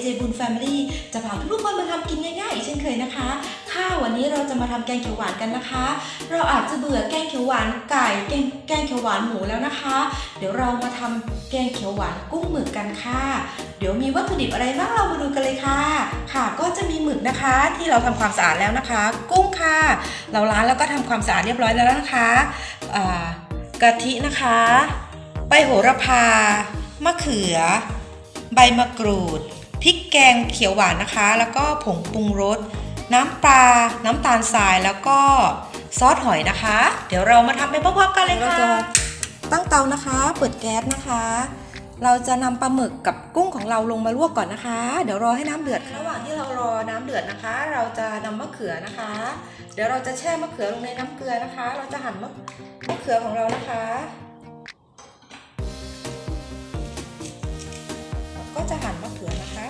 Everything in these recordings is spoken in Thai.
อาหารกับ AJ บุญ Family จะพาทุกคนมาทำกินง่ายๆอีกเช่นเคยนะคะ ค่ะวันนี้เราจะมาทำแกงเขียวหวานกันนะคะ เราอาจจะเบื่อแกงเขียวหวานไก่แกงแกงเขียวหวานหมูแล้วนะคะ เดี๋ยวเรามาทำแกงเขียวหวานกุ้งหมึกกันค่ะ เดี๋ยวมีวัตถุดิบอะไรบ้างเรามาดูกันเลยค่ะ ค่ะก็จะมีหมึกนะคะ ที่เราทำความสะอาดแล้วนะคะ กุ้งค่ะ เราล้างแล้วก็ทำความสะอาดเรียบร้อยแล้วนะคะกะทินะคะใบโหระพามะเขือ ใบมะกรูด พริกแกงเขียวหวานนะคะ แล้วก็ผงปรุงรส น้ำปลา น้ำตาลทรายแล้วก็ซอสหอยนะคะ เดี๋ยวเรามาทำไปพร้อมๆกันเลยค่ะตั้งเตานะคะ เปิดแก๊สนะคะ เราจะนำปลาหมึกกับกุ้งของเราลงมาลวกก่อนนะคะ เดี๋ยวรอให้น้ำเดือดค่ะระหว่างที่เรารอน้ำเดือดนะคะ เราจะนำมะเขือนะคะ เดี๋ยวเราจะแช่มะเขือลงในน้ำเกลือนะคะ เราจะหั่นมะมะเขือของเรานะคะ จะหั่นมะเขือนะคะ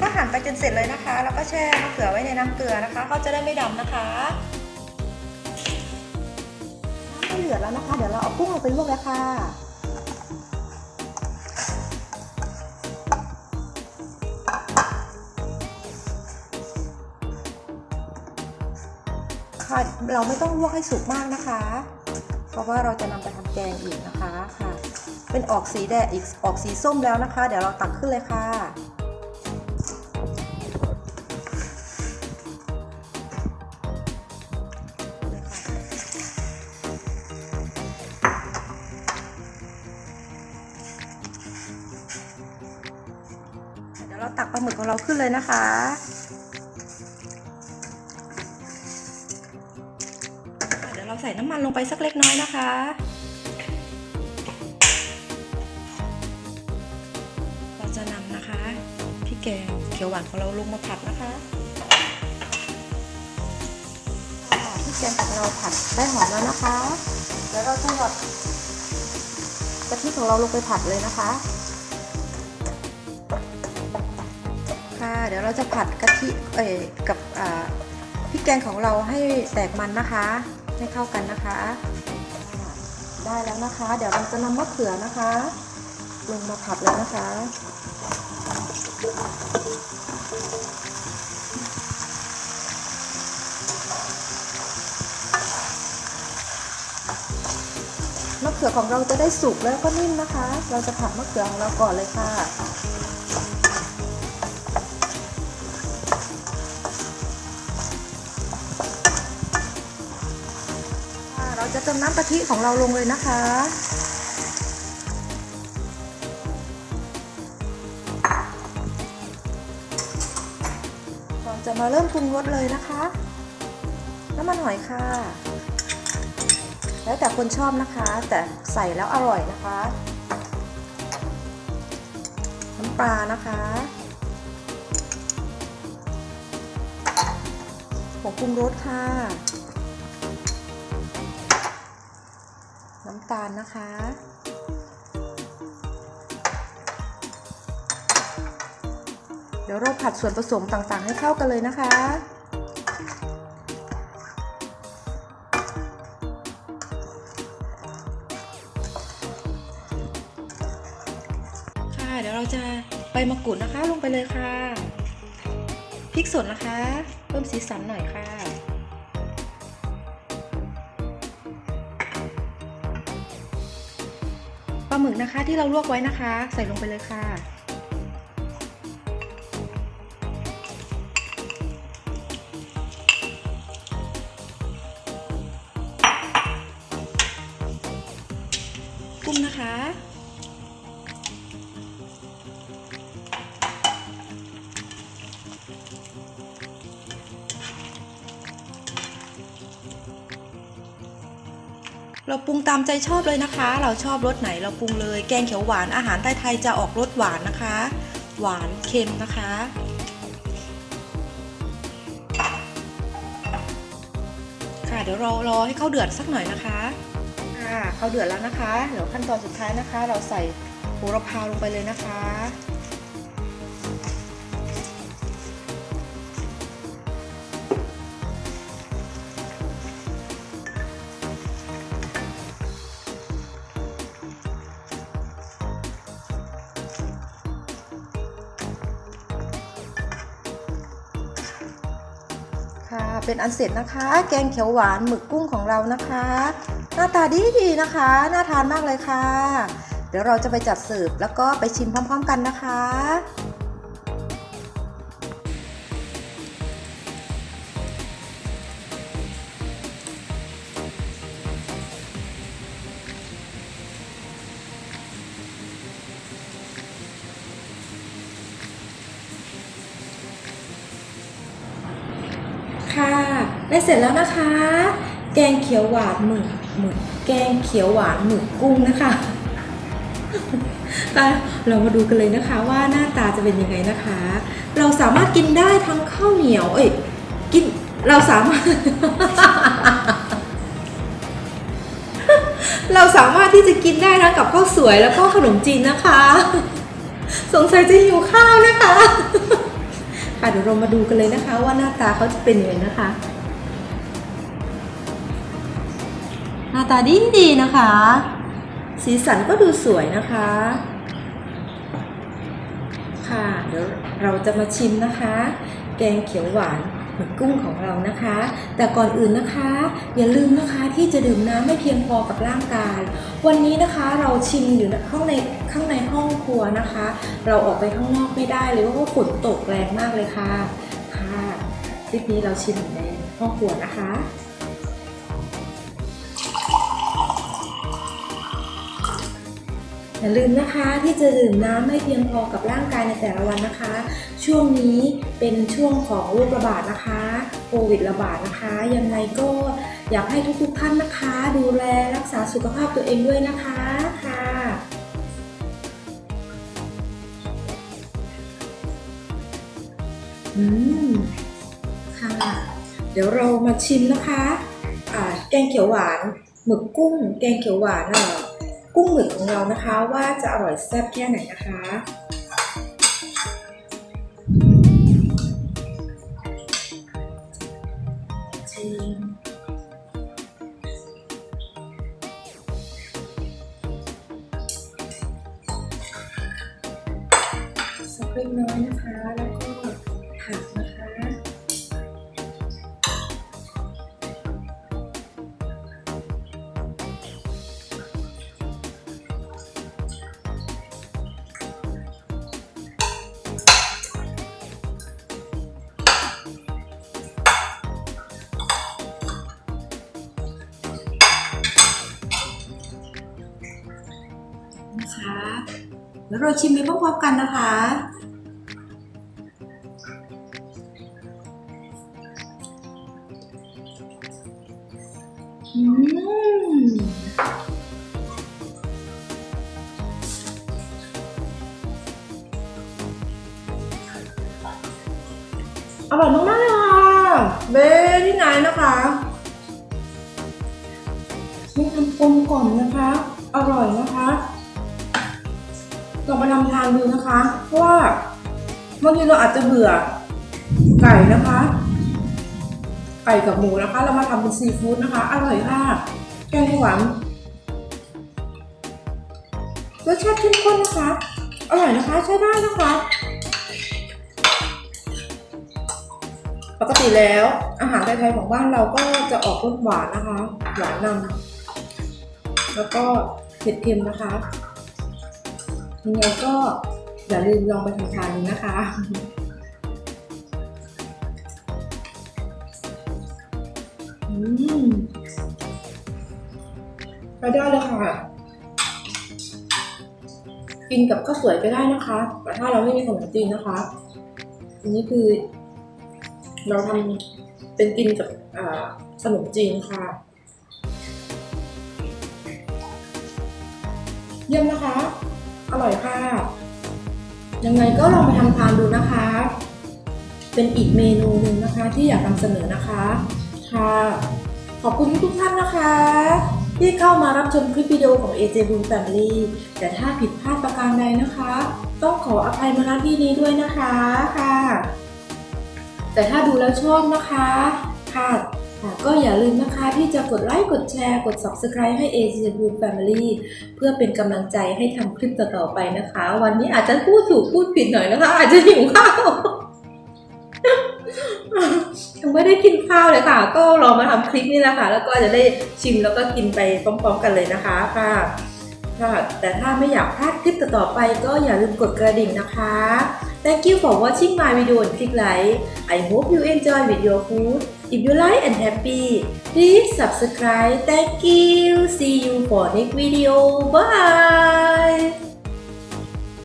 ก็หั่นไปจนเสร็จเลยนะคะ แล้วก็แช่มะเขือไว้ในน้ำเกลือนะคะ เขาจะได้ไม่ดำนะคะน้ำไม่เดือแล้วนะคะ เดี๋ยวเราเอากุ้งลงไปลวกแล้วค่ะ ค่ะ เราไม่ต้องลวกให้สุกมากนะคะ เพราะว่าเราจะนำไปทำแกงอีกนะคะค่ะ เป็นออกสีแดงอีกออกสีส้มแล้วนะคะ เดี๋ยวเราตักขึ้นเลยค่ะเดี๋ยวเราตักปลาหมึกของเราขึ้นเลยนะคะ ส่น้ำมันลงไปสักเล็กน้อยนะคะ เราจะนำนะคะพริกแกงเขียวหวานของเราลงมาผัดนะคะพริกแกงของเราผัดได้หอมแล้วนะคะ แล้วเราจะหยดกะทิของเราลงไปผัดเลยนะคะ ค่ะ เดี๋ยวเราจะผัดกะทิเอ่ยกับพริกแกงของเราให้แตกมันนะคะ ให้เข้ากันนะคะ ได้แล้วนะคะ เดี๋ยวเราจะนำมะเขือนะคะลงมาผัดเลยนะคะ มะเขือของเราจะได้สุกแล้วก็นิ่มนะคะ เราจะผัดมะเขือของเราก่อนเลยค่ะ จะเติมน้ำกะทิของเราลงเลยนะคะ เราจะมาเริ่มปรุงรสเลยนะคะ น้ำมันหอยค่ะ แล้วแต่คนชอบนะคะ แต่ใส่แล้วอร่อยนะคะ น้ำปลานะคะผงปรุงรสค่ะำตาลนะคะ เดี๋ยวเราผัดส่วนผสมต่างๆ ให้เข้ากันเลยนะคะค่ะเดี๋ยวเราจะใบมะกรูดนะคะลงไปเลยค่ะ พริกสดนะคะ เพิ่มสีสันหน่อยค่ะาหมึกนะคะที่เราลวกไว้นะคะ ใส่ลงไปเลยค่ะ กุ้งนะคะ เราปรุงตามใจชอบเลยนะคะ เราชอบรสไหนเราปรุงเลย แกงเขียวหวานอาหารไทยๆจะออกรสหวานนะคะ หวานเค็มนะคะค่ะเดี๋ยวเรารอให้เขาเดือดสักหน่อยนะคะค่ะเขาเดือดแล้วนะคะ เดี๋ยวขั้นตอนสุดท้ายนะคะ เราใส่โหระพาลงไปเลยนะคะ เป็นอันเสร็จนะคะ แกงเขียวหวานหมึกกุ้งของเรานะคะ หน้าตาดีดีนะคะ น่าทานมากเลยค่ะ เดี๋ยวเราจะไปจัดเสิร์ฟแล้วก็ไปชิมพร้อม ๆ กันนะคะ ค่ะได้เสร็จแล้วนะคะ แกงเขียวหวานหมึกหมึกแกงเขียวหวานหมึกกุ้งนะคะไปเรามาดูกันเลยนะคะว่าหน้าตาจะเป็นยังไงนะคะ เราสามารถกินได้ทั้งข้าวเหนียว เอ้ยกินเราสามารถ เราสามารถที่จะกินได้ทั้งกับข้าวสวยแล้วก็ขนมจีนนะคะ สงสัยจะหิวข้าวนะคะ ค่ะเดี๋ยวเรามาดูกันเลยนะคะ ว่าหน้าตาเขาจะเป็นยังไงนะคะ หน้าตาดีดีนะคะ สีสันก็ดูสวยนะคะ ค่ะเดี๋ยวเราจะมาชิมนะคะ แกงเขียวหวาน หมึกกุ้งของเรานะคะ แต่ก่อนอื่นนะคะ อย่าลืมนะคะที่จะดื่มน้ำให้เพียงพอกับร่างกาย วันนี้นะคะเราชิมอยู่ข้างในข้างในห้องครัวนะคะ เราออกไปข้างนอกไม่ได้เลยเพราะว่าฝนตกแรงมากเลยค่ะค่ะคลิปนี้เราชิมในห้องครัวนะคะ อย่าลืมนะคะที่จะดื่มน้ำให้เพียงพอกับร่างกายในแต่ละวันนะคะ ช่วงนี้เป็นช่วงของโรคระบาดนะคะโควิดระบาดนะคะยังไงก็อยากให้ทุกๆท่านนะคะ ดูแลรักษาสุขภาพตัวเองด้วยนะคะค่ะอืมค่ะ เดี๋ยวเรามาชิมนะคะ แกงเขียวหวานหมึกกุ้ง แกงเขียวหวานอ่อ กุ้งหมึกของเรานะคะว่าจะอร่อยแซ่บแค่ไหนนะคะสักเล็กน้อยนะคะ แล้วเราชิมไปพร้อมๆกันนะคะ อืมอร่อยมากๆเลยค่ะเบที่ไหนนะคะมีความกลมกล่อมนะคะ อร่อยนะคะ ลองไปทำทานดูนะคะ เพราะว่าบางทีเราอาจจะเบื่อไก่นะคะ ไก่กับหมูนะคะ เรามาทำเป็นซีฟู้ดนะคะ อร่อยค่ะแกงหวานรสชาติเข้มข้นนะคะ อร่อยนะคะใช้ได้นะคะ ปกติแล้ว อาหารไทยๆของบ้านเราก็จะออกรสหวานนะคะ หวานนำแล้วก็เผ็ดเค็มนะคะ ยังไงก็อย่าลืมลองไปทำทานดูนะคะอืมไปได้เลยค่ะ กินกับข้าวสวยก็ได้นะคะ แต่ถ้าเราไม่มีขนมจีนนะคะ อันนี้คือ เราทำเป็นกินกับขนมจีนค่ะ เยี่ยมนะคะ ร่อยค่ะยังไงก็ลองไปทำทานดูนะคะ เป็นอีกเมนูหนึ่งนะคะที่อยากนำเสนอนะคะค่ะขอบคุณทุกท่านนะคะ ที่เข้ามารับชมคลิปวิดีโอของ AJ Boom Family แต่ถ้าผิดพลาดประการใดนะคะ ต้องขออภัยมาณที่นี้ด้วยนะคะค่ะ แต่ถ้าดูแล้วชอบนะคะค่ะ ก็อย่าลืมนะคะที่จะกดไลค์ กดแชร์ กด Subscribe ให้ AJ Boom Family เพื่อเป็นกำลังใจให้ทำคลิปต่อๆไปนะคะ วันนี้อาจจะพูดถูกพูดผิดหน่อยนะคะ อาจจะหิวข้าวยังไม่ได้กินข้าวเลยค่ะ ก็รอมาทำคลิปนี่แหละค่ะ แล้วก็จะได้ชิมแล้วก็กินไปพร้อมๆกันเลยนะคะค่ะค่ะแต่ถ้าไม่อยากพลาดคลิปต่อๆไปก็อย่าลืมกดกระดิ่งนะคะ Thank you for watching my video and click like I hope you enjoy with your food If you like and happy please subscribe. Thank you. See you for next video. Bye